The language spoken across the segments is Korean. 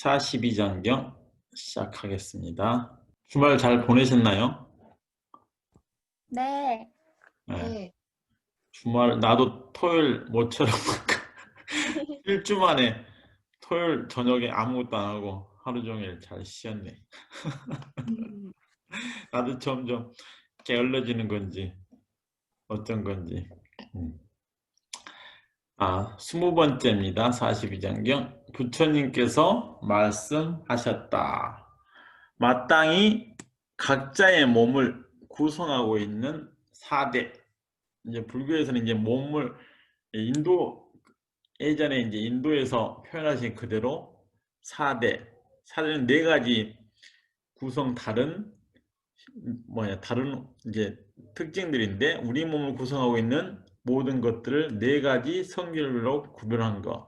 42장경 시작하겠습니다. 주말 잘 보내셨나요? 네. 네. 네. 주말 나도 토요일 모처럼 일주 만에 토요일 저녁에 아무것도 안 하고 하루 종일 잘 쉬었네. 음, 나도 점점 게을러지는 건지 어떤 건지. 음. 아, 스무 번째입니다. 42장경. 부처님께서 말씀하셨다. 마땅히 각자의 몸을 구성하고 있는 사대. 이제 불교에서는 이제 몸을 인도 예전에 이제 인도에서 표현하신 그대로 사대. 사대는 네 가지 구성 다른 뭐냐 다른 이제 특징들인데 우리 몸을 구성하고 있는 모든 것들을 네 가지 성질로 구별한 거.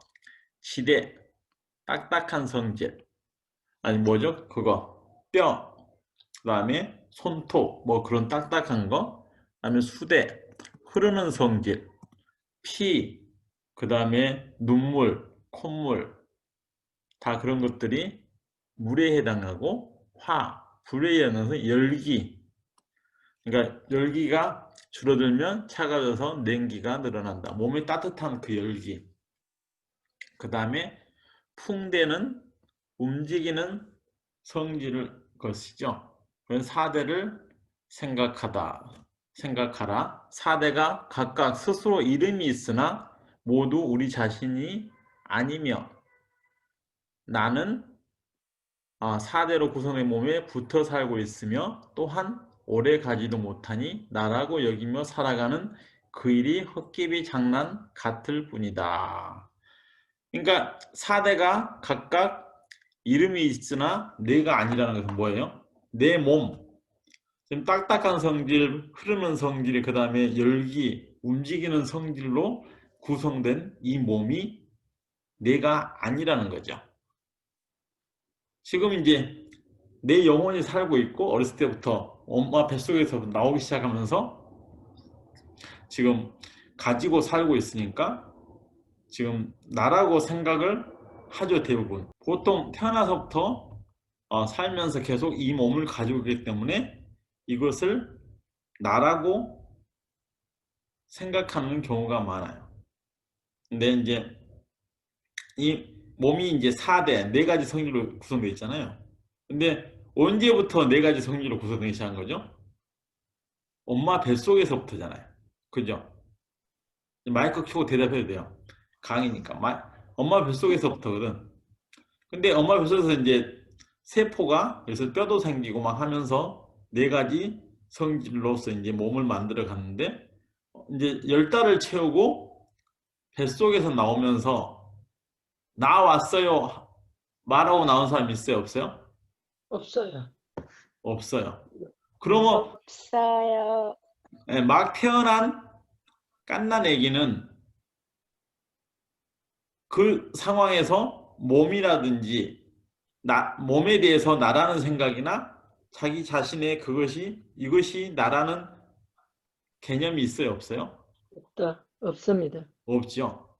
지대, 딱딱한 성질. 아니 뭐죠? 그거. 뼈. 그다음에 손톱. 뭐 그런 딱딱한 거. 그다음에 수대. 흐르는 성질. 피. 그다음에 눈물, 콧물. 다 그런 것들이 물에 해당하고 화, 불에 해당해서 열기. 그러니까 열기가 줄어들면 차가워져서 냉기가 늘어난다. 몸이 따뜻한 그 열기. 그 다음에 풍대는 움직이는 성질을 것이죠. 그래서 사대를 생각하다. 생각하라. 사대가 각각 스스로 이름이 있으나 모두 우리 자신이 아니며 나는 아, 사대로 구성된 몸에 붙어 살고 있으며 또한 오래 가지도 못하니 나라고 여기며 살아가는 그 일이 헛개비 장난 같을 뿐이다. 그러니까 사대가 각각 이름이 있으나 내가 아니라는 것은 뭐예요? 내 몸, 지금 딱딱한 성질, 흐르는 성질, 그 다음에 열기, 움직이는 성질로 구성된 이 몸이 내가 아니라는 거죠. 지금 이제 내 영혼이 살고 있고 어렸을 때부터 엄마 뱃속에서 나오기 시작하면서 지금 가지고 살고 있으니까 지금 나라고 생각을 하죠 대부분 보통 태어나서부터 어, 살면서 계속 이 몸을 가지고 있기 때문에 이것을 나라고 생각하는 경우가 많아요 근데 이제 이 몸이 이제 4대 네 가지 성질로 구성되어 있잖아요 근데 언제부터 네 가지 성질로 구성되기 시작한 거죠? 엄마 뱃속에서부터잖아요. 그죠? 마이크 켜고 대답해도 돼요. 강의니까. 마, 엄마 뱃속에서부터거든. 근데 엄마 뱃속에서 이제 세포가 그래서 뼈도 생기고 막 하면서 네 가지 성질로서 이제 몸을 만들어 갔는데 이제 열 달을 채우고 뱃속에서 나오면서 나왔어요. 말하고 나온 사람 있어요? 없어요? 없어요. 없어요. 그러면 없어요. 예, 막 태어난 깐난 애기는 그 상황에서 몸이라든지 나, 몸에 대해서 나라는 생각이나 자기 자신의 그것이 이것이 나라는 개념이 있어요 없어요? 없다. 없습니다. 없죠.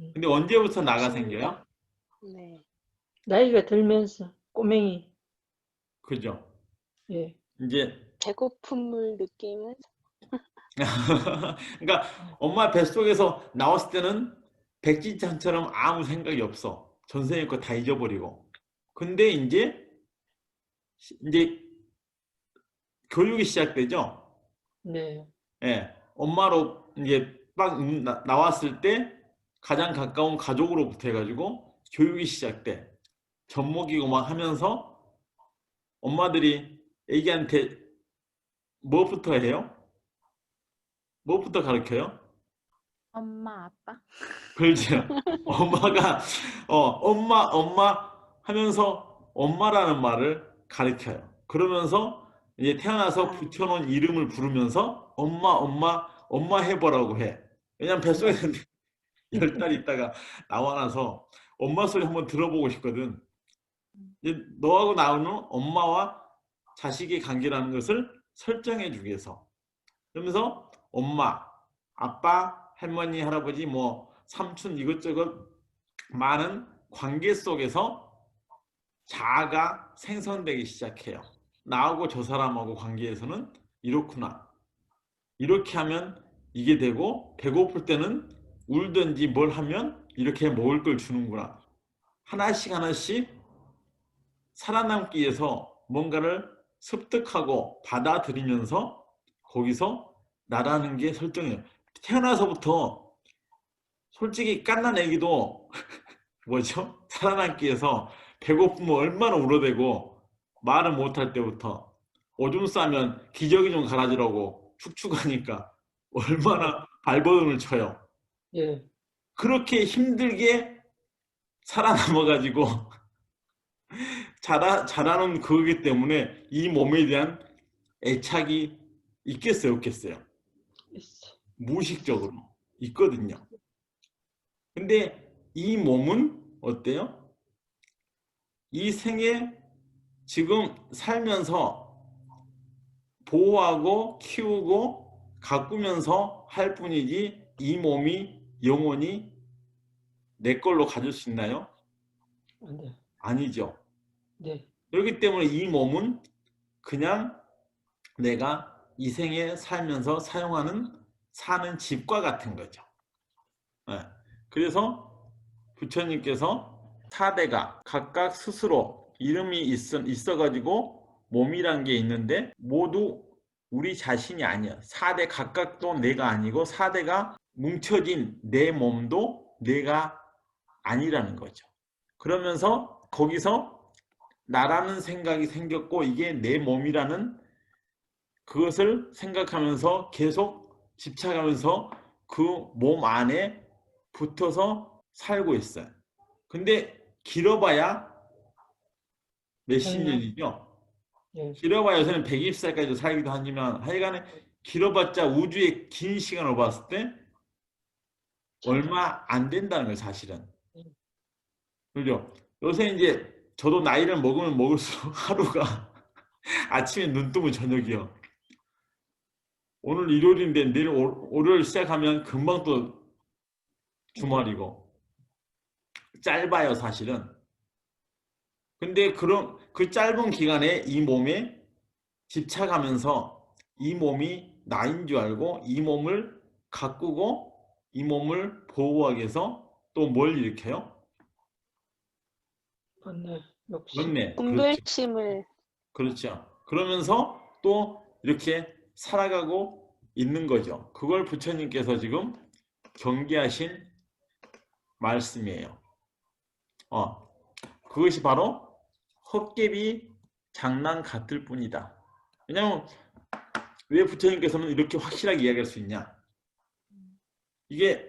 음. 근데 언제부터 나가. 생겨요? 네. 나이가 들면서 꼬맹이 그죠? 예. 이제 배고픈 물 느낌은 그러니까 엄마 뱃속에서 나왔을 때는 백지장처럼 아무 생각이 없어. 전생의 거다 잊어버리고. 근데 이제 이제 교육이 시작되죠. 네. 예. 엄마로 이제 막 나- 나왔을 때 가장 가까운 가족으로부터 해가지고 교육이 시작돼. 젖 먹이고 막 하면서 엄마들이 애기한테 뭐부터 해요? 뭐부터 가르쳐요? 엄마, 아빠. 그렇죠. 엄마가 어 엄마 엄마 하면서 엄마라는 말을 가르쳐요. 그러면서 이제 태어나서 붙여놓은 이름을 부르면서 엄마 엄마 엄마 해보라고 해. 왜냐면 뱃속에서 열달 있다가 나와 나서 엄마 소리 한번 들어보고 싶거든. 이제 너하고 나오는 엄마와 자식의 관계라는 것을 설정해 주기 위해서. 그러면서 엄마, 아빠, 할머니, 할아버지, 뭐 삼촌 이것저것 많은 관계 속에서 자아가 생성되기 시작해요. 나하고 저 사람하고 관계에서는 이렇구나. 이렇게 하면 이게 되고 배고플 때는 울든지 뭘 하면 이렇게 먹을 걸 주는구나. 하나씩 하나씩 살아남기 위해서 뭔가를 습득하고 받아들이면서 거기서 나라는 게 설정해요. 태어나서부터 솔직히 깐난 애기도 뭐죠? 살아남기 위해서 배고프면 얼마나 울어대고 말을 못할 때부터 오줌 싸면 기저귀 좀 갈아주라고 축축하니까 얼마나 발버둥을 쳐요. 예, 그렇게 힘들게 살아남아가지고 자라, 자라는 그거기 때문에 이 몸에 대한 애착이 있겠어요, 없겠어요? 무의식적으로 있거든요. 근데 이 몸은 어때요? 이 생에 지금 살면서 보호하고 키우고 가꾸면서 할 뿐이지 이 몸이 영원히 내 걸로 가질 수 있나요? 안 돼. 아니죠. 네, 그렇기 때문에 이 몸은 그냥 내가 이 생에 살면서 사용하는 사는 집과 같은 거죠. 예. 그래서 부처님께서 사대가 각각 스스로 이름이 있어, 있어가지고 몸이란 게 있는데 모두 우리 자신이 아니야. 사대 각각도 내가 아니고 사대가 뭉쳐진 내 몸도 내가 아니라는 거죠. 그러면서 거기서 나라는 생각이 생겼고 이게 내 몸이라는 그것을 생각하면서 계속 집착하면서 그 몸 안에 붙어서 살고 있어요. 근데 길어봐야 몇십. 년이죠. 예, 길어봐야 요새는 120살까지도 살기도 하지만 하여간에 길어봤자 우주의 긴 시간을 봤을 때 얼마 안 된다는 거예요, 사실은. 그죠? 요새 이제 저도 나이를 먹으면 먹을수록 하루가 아침에 눈 뜨면 저녁이요. 오늘 일요일인데 내일 월- 월요일 시작하면 금방 또 주말이고 짧아요, 사실은. 근데 그런 그 짧은 기간에 이 몸에 집착하면서 이 몸이 나인 줄 알고 이 몸을 가꾸고 이 몸을 보호하기 위해서 또 뭘 일으켜요? 맞네. 욕심. 맞네. 그렇죠. 분별심을 그렇죠. 그러면서 또 이렇게 살아가고 있는 거죠. 그걸 부처님께서 지금 경계하신 말씀이에요. 어, 그것이 바로 헛개비 장난 같을 뿐이다. 왜냐하면 왜 부처님께서는 이렇게 확실하게 이야기할 수 있냐? 이게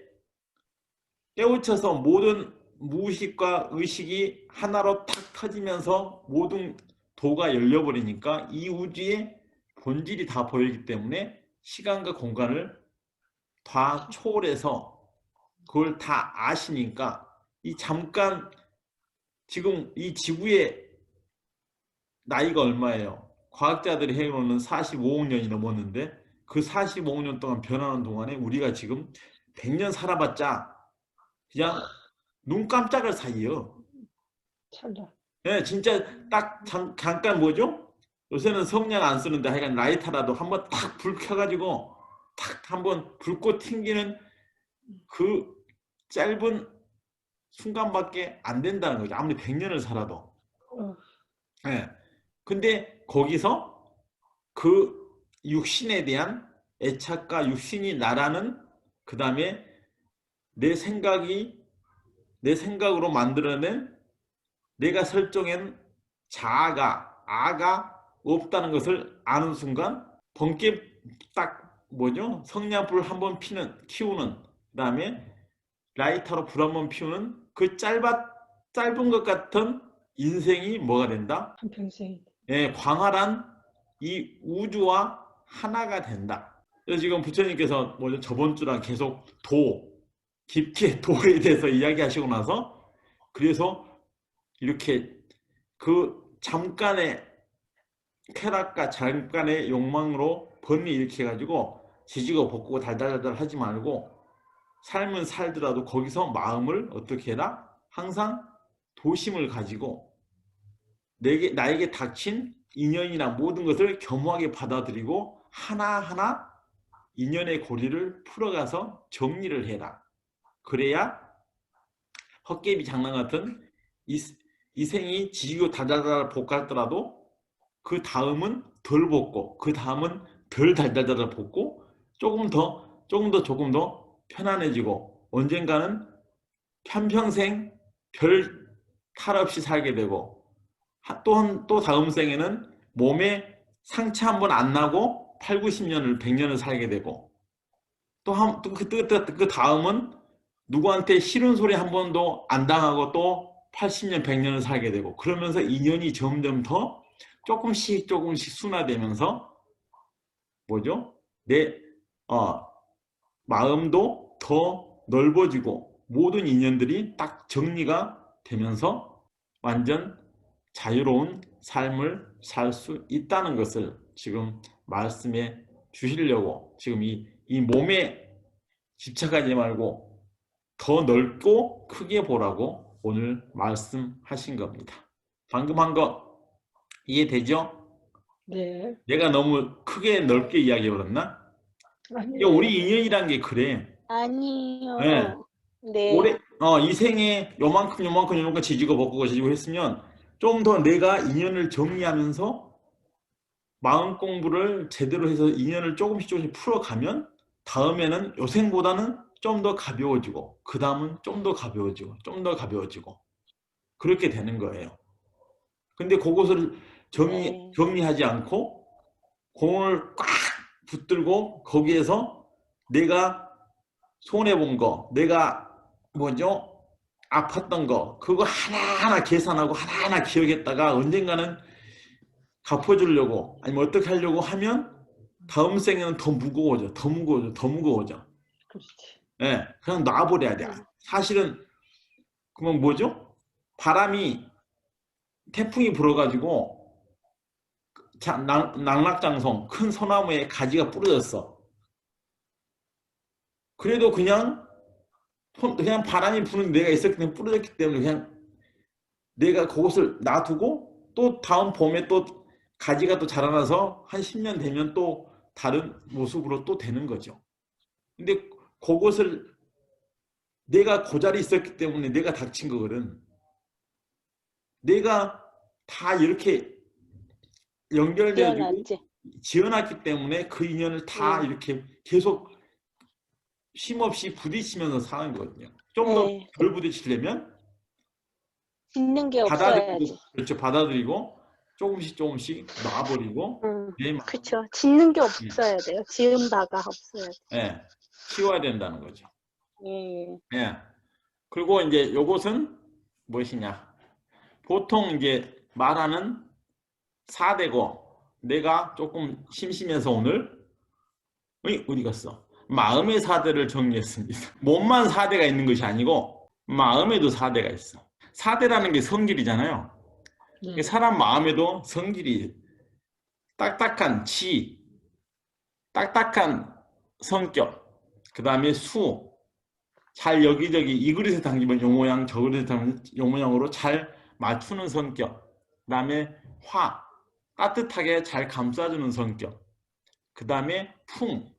깨우쳐서 모든 무의식과 의식이 하나로 탁 터지면서 모든 도가 열려버리니까 이 우주의 본질이 다 보이기 때문에 시간과 공간을 다 초월해서 그걸 다 아시니까 이 잠깐 지금 이 지구의 나이가 얼마예요? 과학자들이 해놓는 45억 년이 넘었는데 그 45억 년 동안 변하는 동안에 우리가 지금 100년 살아봤자 그냥 눈 깜짝할 사이요. 찰나. 예, 진짜 딱 잠, 잠깐 뭐죠? 요새는 성냥 안 쓰는데 하여간 라이터라도 한번 탁 불 켜가지고 탁 한번 불꽃 튕기는 그 짧은 순간밖에 안 된다는 거죠. 아무리 100년을 살아도. 어, 예. 근데 거기서 그 육신에 대한 애착과 육신이 나라는 그 다음에 내 생각이 내 생각으로 만들어낸 내가 설정한 자아가 아가 없다는 것을 아는 순간 번개 딱 뭐죠? 성냥불 한 번 피는 키우는 그다음에 라이터로 불 한 번 피우는 그 짧아 짧은 것 같은 인생이 뭐가 된다? 한평생. 예, 광활한 이 우주와 하나가 된다. 그래서 지금 부처님께서 뭐죠? 저번 주랑 계속 도, 깊게 도에 대해서 이야기하시고 나서 그래서 이렇게 그 잠깐의 쾌락과 잠깐의 욕망으로 번미 일으켜 가지고 지지고 볶고 달달달달 하지 말고 삶은 살더라도 거기서 마음을 어떻게 해라? 항상 도심을 가지고 내게 나에게 닥친 인연이나 모든 것을 겸허하게 받아들이고 하나하나 인연의 고리를 풀어가서 정리를 해라. 그래야 헛개비 장난 같은 이, 이 생이 지지고 달달달 볶았더라도 그 다음은 덜 볶고 그 다음은 덜 달달달 볶고 조금 더 조금 더 조금 더 편안해지고 언젠가는 편평생 별 탈 없이 살게 되고 또, 또 다음 생에는 몸에 상처 한 번 안 나고 8, 90년을 100년을 살게 되고 또한그 그, 그, 그 다음은 누구한테 싫은 소리 한 번도 안 당하고 또 80년, 100년을 살게 되고 그러면서 인연이 점점 더 조금씩 조금씩 순화되면서 뭐죠? 내 어, 마음도 더 넓어지고 모든 인연들이 딱 정리가 되면서 완전 자유로운 삶을 살 수 있다는 것을 지금 말씀해 주시려고 지금 이, 이 몸에 집착하지 말고 더 넓고 크게 보라고 오늘 말씀하신 겁니다. 방금 한거 이해되죠? 네. 내가 너무 크게 넓게 이야기해 버렸나? 아니, 야, 우리 인연이란 게 그래. 아니요. 네. 네. 올해 어, 이 생에 요만큼 요만큼 요만큼 지지고 볶고 지지고 했으면 좀 더 내가 인연을 정리하면서 마음 공부를 제대로 해서 인연을 조금씩 조금씩 풀어가면 다음에는 요생보다는 좀 더 가벼워지고 그 다음은 좀 더 가벼워지고 좀 더 가벼워지고 그렇게 되는 거예요. 근데 그것을 정리, 네. 정리하지 않고 공을 꽉 붙들고 거기에서 내가 손해본 거, 내가 뭐죠? 아팠던 거, 그거 하나하나 계산하고 하나하나 기억했다가 언젠가는 갚아주려고 아니면 어떻게 하려고 하면 다음 생에는 더 무거워져, 더 무거워져, 더 무거워져. 그렇지. 예, 그냥 놔버려야 돼. 사실은 그러면 뭐죠? 바람이 태풍이 불어가지고 자, 낙, 낙낙장성 큰 소나무에 가지가 부러졌어. 그래도 그냥 손- 그냥 바람이 부는 내가 있었기 때문에 부러졌기 때문에 그냥 내가 그것을 놔두고 또 다음 봄에 또 가지가 또 자라나서 한 10년 되면 또 다른 모습으로 또 되는 거죠. 근데 그것을 내가 그 자리에 있었기 때문에 내가 닥친 거거든. 내가 다 이렇게 연결되어. 지어놨기 때문에 그 인연을 다 네. 이렇게 계속 쉼없이 부딪히면서 사는 거거든요. 좀더 네. 덜 부딪히려면 짓는 게 받아들이고 없어야지. 그렇죠. 받아들이고 조금씩 조금씩 놔버리고 마음, 그쵸. 짓는 게 없어야 돼요. 지은 바가 없어야 돼. 예, 키워야 된다는 거죠. 예. 예. 그리고 이제 요것은 무엇이냐? 보통 이제 말하는 4대고 내가 조금 심심해서 오늘 어이, 어디 갔어? 마음의 4대를 정리했습니다. 몸만 4대가 있는 것이 아니고 마음에도 4대가 있어. 4대라는 게 성질이잖아요. 네. 사람 마음에도 성질이 딱딱한 치, 딱딱한 성격, 그 다음에 수, 잘 여기저기 이 그릇에 담기면 요 모양, 저 그릇에 담기면 요 모양으로 잘 맞추는 성격, 그 다음에 화, 따뜻하게 잘 감싸주는 성격, 그 다음에 풍,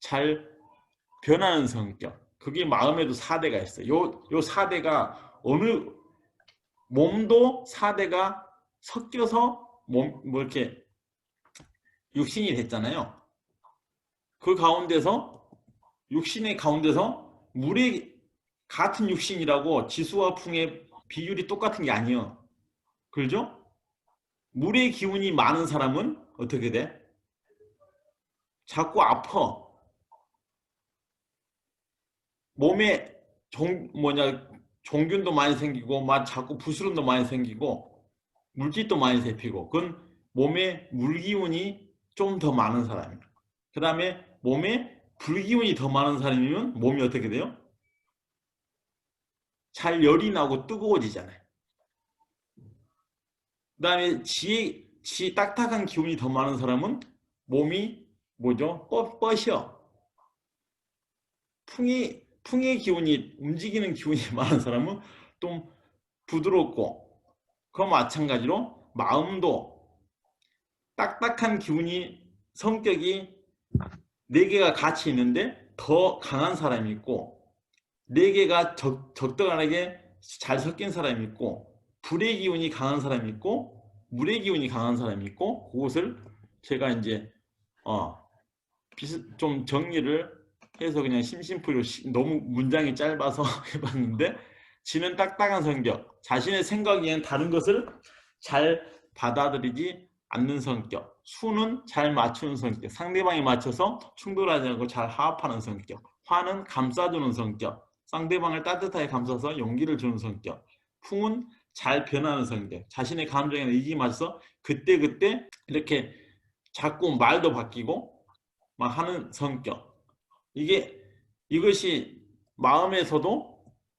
잘 변하는 성격. 그게 마음에도 4대가 있어요. 요, 요 4대가 어느 몸도 4대가 섞여서 몸, 뭐 이렇게 육신이 됐잖아요. 그 가운데서 육신의 가운데서 물의 같은 육신이라고 지수와 풍의 비율이 똑같은 게 아니에요. 그렇죠? 물의 기운이 많은 사람은 어떻게 돼? 자꾸 아파. 몸에 종 뭐냐 종균도 많이 생기고 막 자꾸 부스럼도 많이 생기고 물질도 많이 잡히고 그건 몸에 물기운이 좀 더 많은 사람이에요. 그 다음에 몸에 불기운이 더 많은 사람이면 몸이 어떻게 돼요? 잘 열이 나고 뜨거워지잖아요. 그 다음에 지, 지 딱딱한 기운이 더 많은 사람은 몸이 뭐죠? 뻐, 뻐셔. 풍이, 풍의 기운이, 움직이는 기운이 많은 사람은 좀 부드럽고, 그 마찬가지로 마음도 딱딱한 기운이 성격이 네 개가 같이 있는데 더 강한 사람이 있고 네 개가 적, 적당하게 잘 섞인 사람이 있고 불의 기운이 강한 사람이 있고 물의 기운이 강한 사람이 있고 그것을 제가 이제 어 비슷 좀 정리를 해서 그냥 심심풀이로 시- 너무 문장이 짧아서 해봤는데 지는 딱딱한 성격 자신의 생각에는 다른 것을 잘 받아들이지 않는 성격 수는 잘 맞추는 성격 상대방에 맞춰서 충돌하지 않고 잘 화합하는 성격 화는 감싸주는 성격 상대방을 따뜻하게 감싸서 용기를 주는 성격 풍은 잘 변하는 성격 자신의 감정에 이기 맞춰서 그때그때 이렇게 자꾸 말도 바뀌고 막 하는 성격 이게 이것이 마음에서도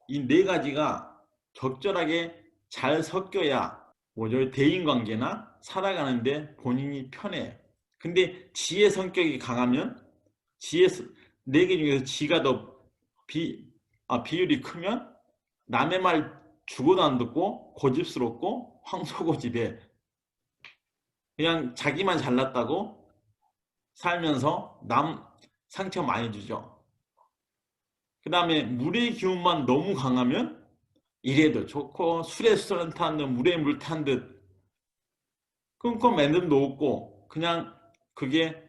이 네 가지가 적절하게 잘 섞여야 뭐죠 대인 관계나 살아가는데 본인이 편해요. 근데 지의 성격이 강하면 지의 네개 중에서 지가 더 비, 아, 비율이 크면 남의 말 죽어도 안 듣고 고집스럽고 황소고집에 그냥 자기만 잘났다고 살면서 남 상처 많이 주죠. 그 다음에 물의 기운만 너무 강하면 이래도 좋고 술에 술을 탄듯 물에 물 탄 듯 끊고 매듭도 없고 그냥 그게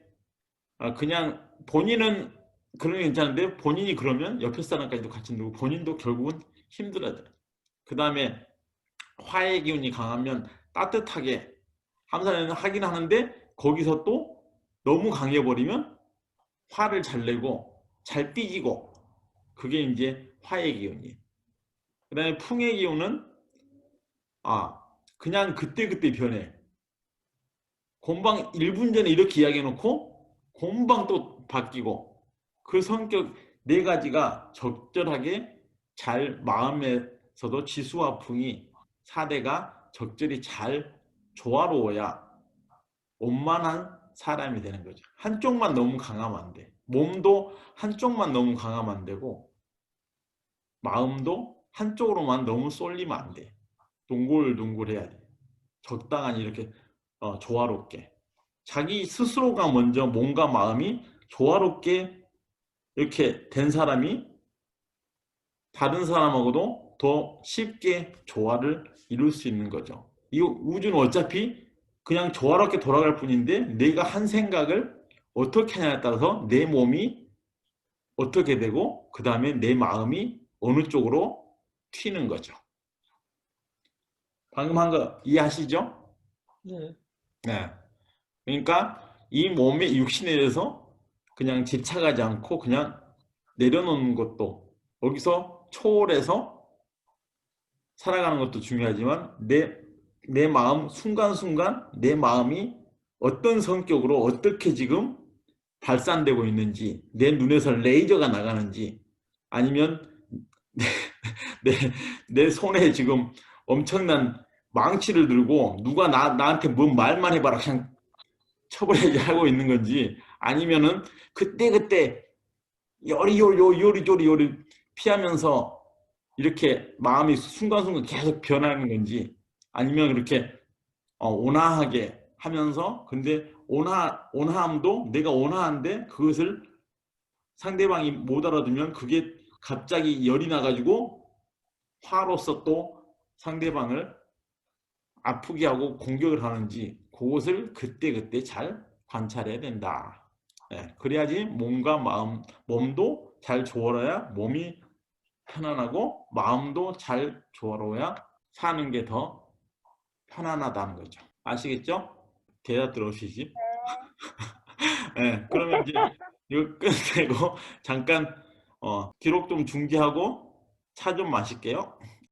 아, 그냥 본인은 그런 게 괜찮은데 본인이 그러면 옆에 사람까지도 같이 누고 본인도 결국은 힘들어져요. 그 다음에 화의 기운이 강하면 따뜻하게 함사는 하긴 하는데 거기서 또 너무 강해버리면 화를 잘 내고 잘 삐지고 그게 이제 화의 기운이에요. 그 다음에 풍의 기운은 아 그냥 그때그때 변해. 곰방 1분 전에 이렇게 이야기해놓고 곰방 또 바뀌고 그 성격 네 가지가 적절하게 잘 마음에 서도 지수와 풍이 사대가 적절히 잘 조화로워야 원만한 사람이 되는 거죠. 한쪽만 너무 강하면 안 돼. 몸도 한쪽만 너무 강하면 안 되고 마음도 한쪽으로만 너무 쏠리면 안 돼. 동글동글해야 돼. 적당한 이렇게 어, 조화롭게. 자기 스스로가 먼저 몸과 마음이 조화롭게 이렇게 된 사람이 다른 사람하고도 더 쉽게 조화를 이룰 수 있는 거죠. 이 우주는 어차피 그냥 조화롭게 돌아갈 뿐인데 내가 한 생각을 어떻게 하냐에 따라서 내 몸이 어떻게 되고 그 다음에 내 마음이 어느 쪽으로 튀는 거죠. 방금 한 거 이해하시죠? 네. 네. 그러니까 이 몸의 육신에 대해서 그냥 집착하지 않고 그냥 내려놓는 것도 여기서 초월해서 살아가는 것도 중요하지만 내, 내 마음 순간순간 내 마음이 어떤 성격으로 어떻게 지금 발산되고 있는지 내 눈에서 레이저가 나가는지 아니면 내, 내, 내 손에 지금 엄청난 망치를 들고 누가 나, 나한테 뭔 말만 해봐라 그냥 처벌해야지 하고 있는 건지 아니면은 그때그때 요리요리 요리조리 요리 피하면서 이렇게 마음이 순간순간 계속 변하는 건지 아니면 그렇게 어, 온화하게 하면서 근데 온화, 온화함도 내가 온화한데 그것을 상대방이 못 알아두면 그게 갑자기 열이 나가지고 화로서 또 상대방을 아프게 하고 공격을 하는지 그것을 그때그때 잘 관찰해야 된다. 예, 그래야지 몸과 마음, 몸도 잘 조화로야 몸이 편안하고 마음도 잘 조화로워야 사는 게 더 편안하다는 거죠. 아시겠죠? 대답 들어오시지? 예, 그러면 이제 이거 끝내고 잠깐 어, 기록 좀 중지하고 차 좀 마실게요.